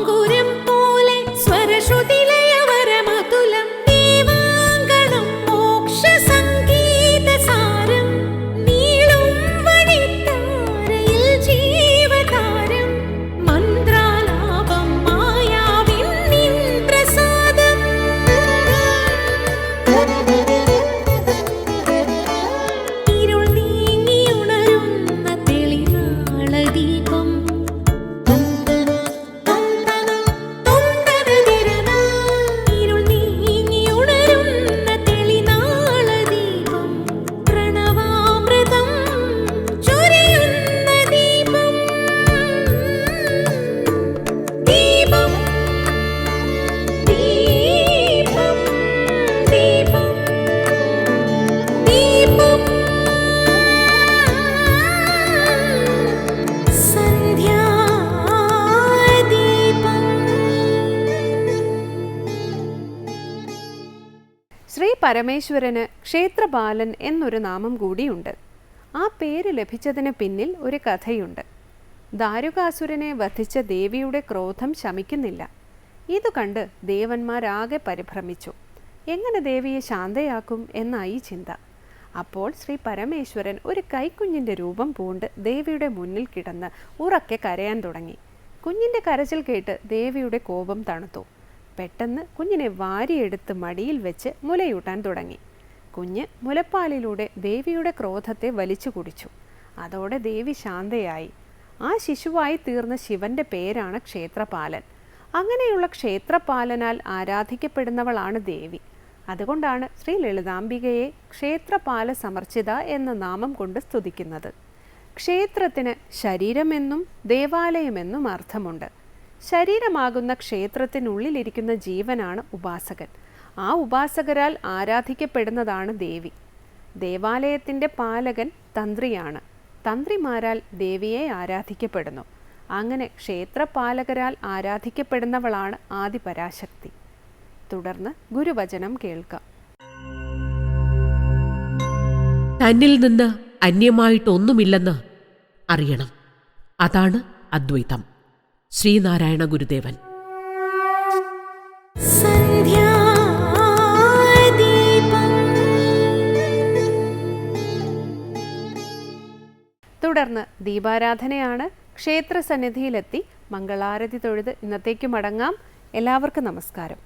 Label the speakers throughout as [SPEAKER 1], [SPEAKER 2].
[SPEAKER 1] നിരുപമദീപാങ്കുരം
[SPEAKER 2] പരമേശ്വരന് ക്ഷേത്രപാലൻ എന്നൊരു നാമം കൂടിയുണ്ട്. ആ പേര് ലഭിച്ചതിന് പിന്നിൽ ഒരു കഥയുണ്ട്. ദാരുകാസുരനെ വധിച്ച ദേവിയുടെ ക്രോധം ശമിക്കുന്നില്ല. ഇത് കണ്ട് ദേവന്മാരാകെ പരിഭ്രമിച്ചു. എങ്ങനെ ദേവിയെ ശാന്തയാക്കും എന്നായി ചിന്ത. അപ്പോൾ ശ്രീ പരമേശ്വരൻ ഒരു കൈക്കുഞ്ഞിന്റെ രൂപം പൂണ്ട് ദേവിയുടെ മുന്നിൽ കിടന്ന് ഉറക്കെ കരയാൻ തുടങ്ങി. കുഞ്ഞിന്റെ കരച്ചിൽ കേട്ട് ദേവിയുടെ കോപം തണുത്തു. പെട്ടെന്ന് കുഞ്ഞിനെ വാരിയെടുത്ത് മടിയിൽ വെച്ച് മുലയൂട്ടാൻ തുടങ്ങി. കുഞ്ഞ് മുലപ്പാലിലൂടെ ദേവിയുടെ ക്രോധത്തെ വലിച്ചു കുടിച്ചു. അതോടെ ദേവി ശാന്തയായി. ആ ശിശുവായി തീർന്ന ശിവന്റെ പേരാണ് ക്ഷേത്രപാലൻ. അങ്ങനെയുള്ള ക്ഷേത്രപാലനാൽ ആരാധിക്കപ്പെടുന്നവളാണ് ദേവി. അതുകൊണ്ടാണ് ശ്രീ ലളിതാംബികയെ ക്ഷേത്രപാല സമർച്ചിത എന്ന നാമം കൊണ്ട് സ്തുതിക്കുന്നത്. ക്ഷേത്രത്തിന് ശരീരമെന്നും ദേവാലയമെന്നും അർത്ഥമുണ്ട്. ശരീരമാകുന്ന ക്ഷേത്രത്തിനുള്ളിലിരിക്കുന്ന ജീവനാണ് ഉപാസകൻ. ആ ഉപാസകരാൽ ആരാധിക്കപ്പെടുന്നതാണ് ദേവി. ദേവാലയത്തിന്റെ പാലകൻ തന്ത്രിയാണ്. തന്ത്രിമാരാൽ ദേവിയെ ആരാധിക്കപ്പെടുന്നു. അങ്ങനെ ക്ഷേത്രപാലകരാൽ ആരാധിക്കപ്പെടുന്നവളാണ് ആദിപരാശക്തി. തുടർന്ന് ഗുരുവചനം കേൾക്കാം.
[SPEAKER 3] തന്നിൽ നിന്ന് അന്യമായിട്ടൊന്നുമില്ലെന്ന് അറിയണം. അതാണ് അദ്വൈതം. ശ്രീനാരായണ ഗുരുദേവൻ.
[SPEAKER 2] തുടർന്ന് ദീപാരാധനയാണ് ക്ഷേത്ര സന്നിധിയിലെത്തി മംഗളാരതി തൊഴുത് ഇന്നത്തേക്ക് മടങ്ങാം. എല്ലാവർക്കും നമസ്കാരം.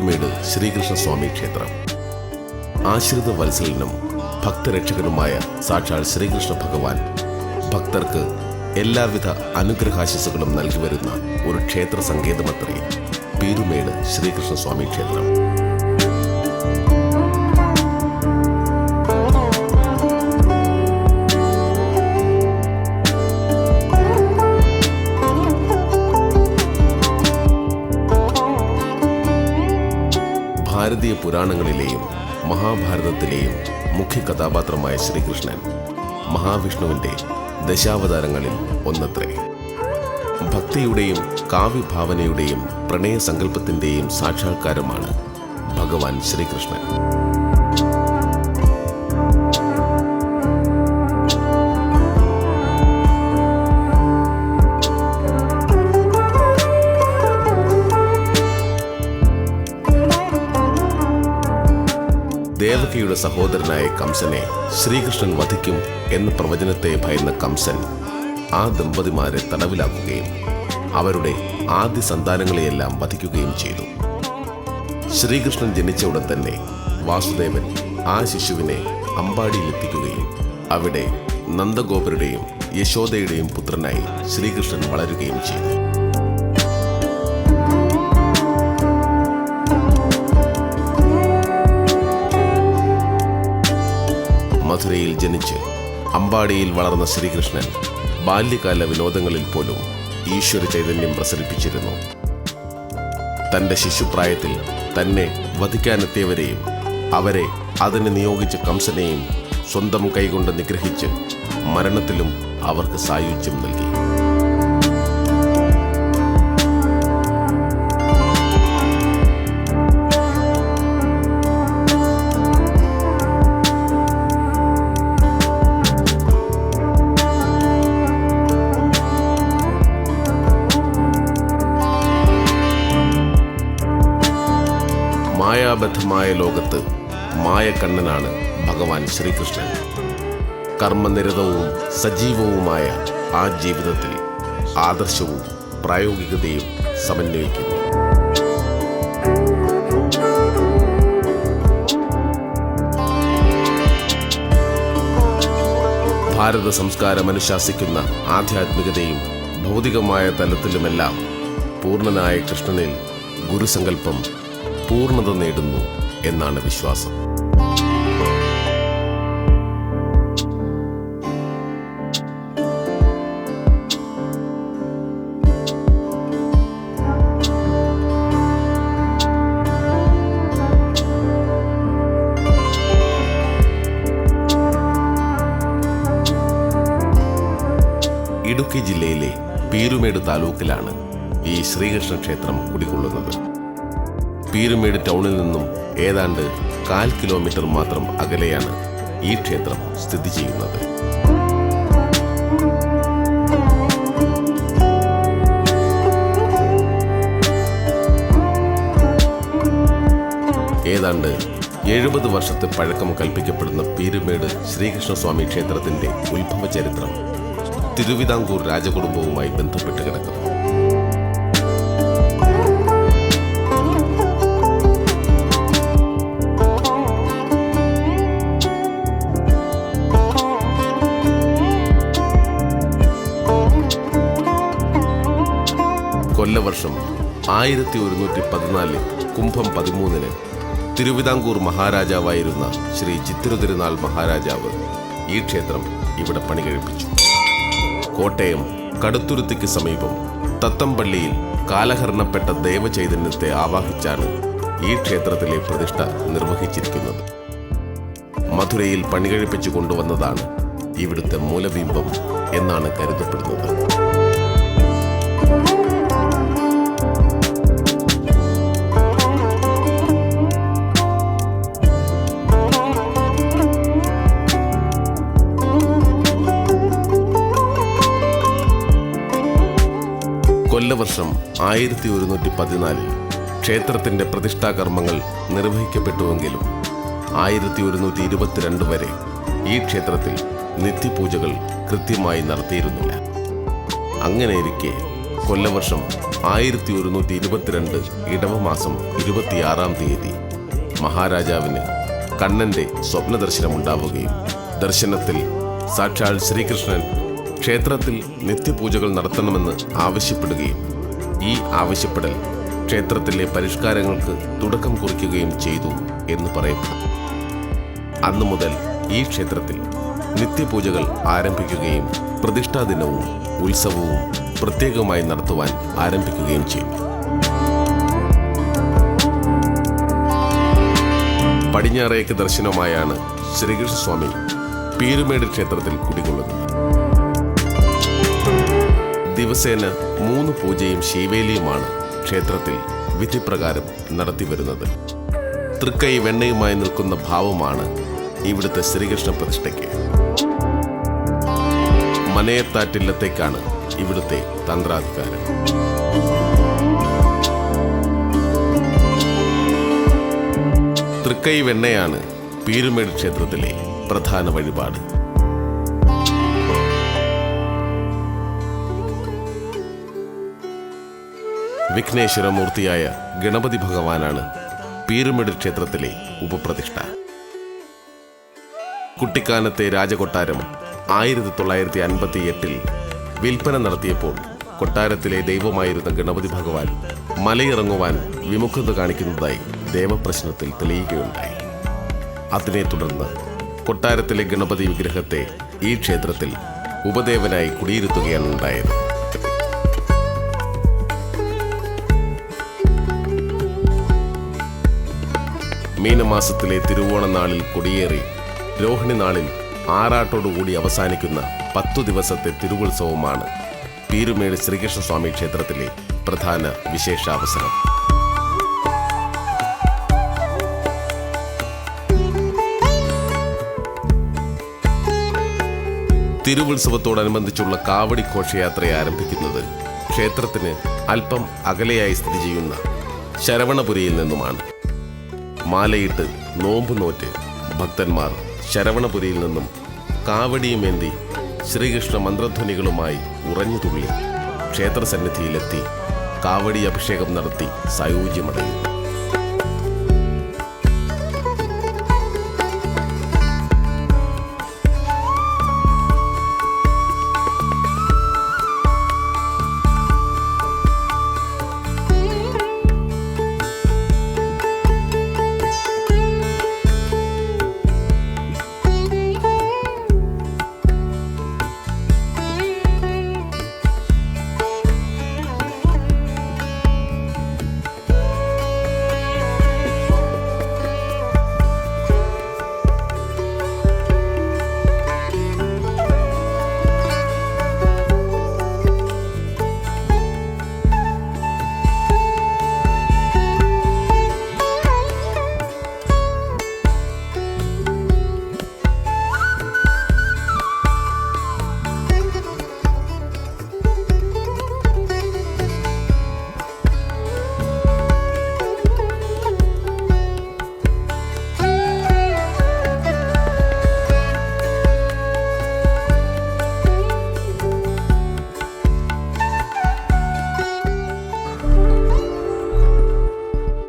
[SPEAKER 4] പീരുമേട് ശ്രീകൃഷ്ണസ്വാമി ക്ഷേത്രം. ആശ്രിത വത്സലനും ഭക്തരക്ഷകനുമായ സാക്ഷാൽ ശ്രീകൃഷ്ണ ഭഗവാൻ ഭക്തർക്ക് എല്ലാവിധ അനുഗ്രഹാശിസുകളും നൽകി വരുന്ന ഒരു ക്ഷേത്ര സങ്കേതമത്രേ പീരുമേട് ശ്രീകൃഷ്ണസ്വാമി ക്ഷേത്രം. പുരാണങ്ങളിലെയും മഹാഭാരതത്തിലെയും മുഖ്യ കഥാപാത്രമായ ശ്രീകൃഷ്ണൻ മഹാവിഷ്ണുവിന്റെ ദശാവതാരങ്ങളിൽ ഒന്നത്രേ. ഭക്തിയുടെയും കാവ്യഭാവനയുടെയും പ്രണയസങ്കല്പത്തിന്റെയും സാക്ഷാത്കാരമാണ് ഭഗവാൻ ശ്രീകൃഷ്ണൻ. യശോദയുടെ സഹോദരനായ കംസനെ ശ്രീകൃഷ്ണൻ വധിക്കും എന്ന പ്രവചനത്തെ ഭയന്ന കംസൻ ആ ദമ്പതിമാരെ തടവിലാക്കുകയും അവരുടെ ആദ്യ സന്താനങ്ങളെയെല്ലാം വധിക്കുകയും ചെയ്തു. ശ്രീകൃഷ്ണൻ ജനിച്ച ഉടൻ തന്നെ വാസുദേവൻ ആ ശിശുവിനെ അമ്പാടിയിലെത്തിക്കുകയും അവിടെ നന്ദഗോപരുടെയും യശോദയുടെയും പുത്രനായി ശ്രീകൃഷ്ണൻ വളരുകയും ചെയ്തു. മധുരയിൽ ജനിച്ച് അമ്പാടിയിൽ വളർന്ന ശ്രീകൃഷ്ണൻ ബാല്യകാല വിനോദങ്ങളിൽ പോലും ഈശ്വര ചൈതന്യം പ്രസരിപ്പിച്ചിരുന്നു. തന്റെ ശിശുപ്രായത്തിൽ തന്നെ വധിക്കാനെത്തിയവരെയും അവരെ അതിന് നിയോഗിച്ച കംസനെയും സ്വന്തം കൈകൊണ്ട് നിഗ്രഹിച്ച് മരണത്തിലും അവർക്ക് സായുജ്യം നൽകി. മായാബദ്ധമായ ലോകത്ത് മായക്കണ്ണനാണ് ഭഗവാൻ ശ്രീകൃഷ്ണൻ. കർമ്മനിരതവും സജീവവുമായ ആ ജീവിതത്തിൽ ആദർശവും പ്രായോഗികതയും സമന്വയിക്കുന്നു. ഭാരത സംസ്കാരം അനുശാസിക്കുന്ന ആധ്യാത്മികതയും ഭൗതികമായ തലത്തിലുമെല്ലാം പൂർണനായ കൃഷ്ണനിൽ ഗുരുസങ്കല്പം പൂർണത നേടുന്നു എന്നാണ് വിശ്വാസം. ഇടുക്കി ജില്ലയിലെ പീരുമേട് താലൂക്കിലാണ് ഈ ശ്രീകൃഷ്ണ ക്ഷേത്രം കുടികൊള്ളുന്നത്. പീരുമേട് ടൗണിൽ നിന്നും ഏതാണ്ട് കാൽ കിലോമീറ്റർ മാത്രം അകലെയാണ് ഈ ക്ഷേത്രം സ്ഥിതി ചെയ്യുന്നത്. ഏതാണ്ട് എഴുപത് വർഷത്തെ പഴക്കം കൽപ്പിക്കപ്പെടുന്ന പീരുമേട് ശ്രീകൃഷ്ണസ്വാമി ക്ഷേത്രത്തിന്റെ ഉത്ഭവ ചരിത്രം തിരുവിതാംകൂർ രാജകുടുംബവുമായി ബന്ധപ്പെട്ട് കിടക്കുന്നു. കൊല്ലവർഷം ആയിരത്തി ഒരുന്നൂറ്റി പതിനാലിൽ കുംഭം പതിമൂന്നിന് തിരുവിതാംകൂർ മഹാരാജാവായിരുന്ന ശ്രീ ചിത്തിരുതിരുനാൾ മഹാരാജാവ് ഈ ക്ഷേത്രം ഇവിടെ പണി കഴിപ്പിച്ചു കോട്ടയം കടുത്തുരുത്തിക്ക് സമീപം തത്തമ്പള്ളിയിൽ കാലഹരണപ്പെട്ട ദേവചൈതന്യത്തെ ആവാഹിച്ചാണ് ഈ ക്ഷേത്രത്തിലെ പ്രതിഷ്ഠ നിർവഹിച്ചിരിക്കുന്നത്. മധുരയിൽ പണികഴിപ്പിച്ചു കൊണ്ടുവന്നതാണ് ഇവിടുത്തെ മൂലബിംബം എന്നാണ് കരുതപ്പെടുന്നത്. കൊല്ലവർഷം ആയിരത്തി ഒരുന്നൂറ്റി പതിനാലിൽ ക്ഷേത്രത്തിന്റെ പ്രതിഷ്ഠാകർമ്മങ്ങൾ നിർവഹിക്കപ്പെട്ടുവെങ്കിലും ആയിരത്തി ഒരുന്നൂറ്റി ഇരുപത്തിരണ്ട് വരെ ഈ ക്ഷേത്രത്തിൽ നിത്യപൂജകൾ കൃത്യമായി നടത്തിയിരുന്നില്ല. അങ്ങനെയിരിക്കെ കൊല്ലവർഷം ആയിരത്തി ഒരുന്നൂറ്റി ഇരുപത്തിരണ്ട് ഇടവമാസം ഇരുപത്തിയാറാം തീയതി മഹാരാജാവിന് കണ്ണന്റെ സ്വപ്നദർശനമുണ്ടാവുകയും ദർശനത്തിൽ സാക്ഷാൽ ശ്രീകൃഷ്ണൻ ക്ഷേത്രത്തിൽ നിത്യപൂജകൾ നടത്തണമെന്ന് ആവശ്യപ്പെടുകയും ഈ ആവശ്യപ്പെടൽ ക്ഷേത്രത്തിലെ പരിഷ്കാരങ്ങൾക്ക് തുടക്കം കുറിക്കുകയും ചെയ്തു എന്ന് പറയപ്പെടുന്നു. അന്നു മുതൽ ഈ ക്ഷേത്രത്തിൽ നിത്യപൂജകൾ ആരംഭിക്കുകയും പ്രതിഷ്ഠാദിനവും ഉത്സവവും പ്രത്യേകമായി നടത്തുവാൻ ആരംഭിക്കുകയും ചെയ്തു. പടിഞ്ഞാറേക്ക് ദർശനമായാണ് ശ്രീകൃഷ്ണസ്വാമി പീരുമേട് ക്ഷേത്രത്തിൽ കുടികൊള്ളുന്നത്. ദിവസേന മൂന്ന് പൂജയും ശീവേലിയുമാണ് ക്ഷേത്രത്തിൽ വിധിപ്രകാരം നടത്തിവരുന്നത്. തൃക്കൈ വെണ്ണയുമായി നിൽക്കുന്ന ഭാവമാണ് ഇവിടുത്തെ ശ്രീകൃഷ്ണ പ്രതിഷ്ഠയ്ക്ക്. മനയത്താറ്റില്ലത്തേക്കാണ് ഇവിടുത്തെ തന്ത്രാധികാരം. തൃക്കൈ വെണ്ണയാണ് പീരുമേട് ക്ഷേത്രത്തിലെ പ്രധാന വഴിപാട്. വിഘ്നേശ്വരമൂർത്തിയായ ഗണപതി ഭഗവാനാണ് പീരുമേട് ക്ഷേത്രത്തിലെ ഉപപ്രതിഷ്ഠ. കുട്ടിക്കാനത്തെ രാജകൊട്ടാരം ആയിരത്തി തൊള്ളായിരത്തി അൻപത്തി എട്ടിൽ വിൽപ്പന നടത്തിയപ്പോൾ കൊട്ടാരത്തിലെ ദൈവമായിരുന്ന ഗണപതി ഭഗവാൻ മലയിറങ്ങുവാൻ വിമുഖത കാണിക്കുന്നതായി ദേവപ്രശ്നത്തിൽ തെളിയുകയുണ്ടായി അതിനെ തുടർന്ന് കൊട്ടാരത്തിലെ ഗണപതി വിഗ്രഹത്തെ ഈ ക്ഷേത്രത്തിൽ ഉപദേവനായി കുടിയിരുത്തുകയാണ് ഉണ്ടായത് മീനമാസത്തിലെ തിരുവോണ നാളിൽ കൊടിയേറി രോഹിണി നാളിൽ ആറാട്ടോടുകൂടി അവസാനിക്കുന്ന പത്തു ദിവസത്തെ തിരുവുത്സവമാണ് പീരുമേട് ശ്രീകൃഷ്ണസ്വാമി ക്ഷേത്രത്തിലെ പ്രധാന വിശേഷാവസരം. തിരുവുത്സവത്തോടനുബന്ധിച്ചുള്ള കാവടി ഘോഷയാത്ര ആരംഭിക്കുന്നത് ക്ഷേത്രത്തിന് അല്പം അകലെയായി സ്ഥിതി ചെയ്യുന്ന ശരവണപുരിയിൽ നിന്നുമാണ്. മാലയിട്ട് നോമ്പ് നോറ്റ് ഭക്തന്മാർ ശരവണപുരിയിൽ നിന്നും കാവടിയുമേന്തി ശ്രീകൃഷ്ണ മന്ത്രധ്വനികളുമായി ഉറഞ്ഞുതുള്ളി ക്ഷേത്രസന്നിധിയിലെത്തി കാവടി അഭിഷേകം നടത്തി സായൂജ്യമടയുന്നു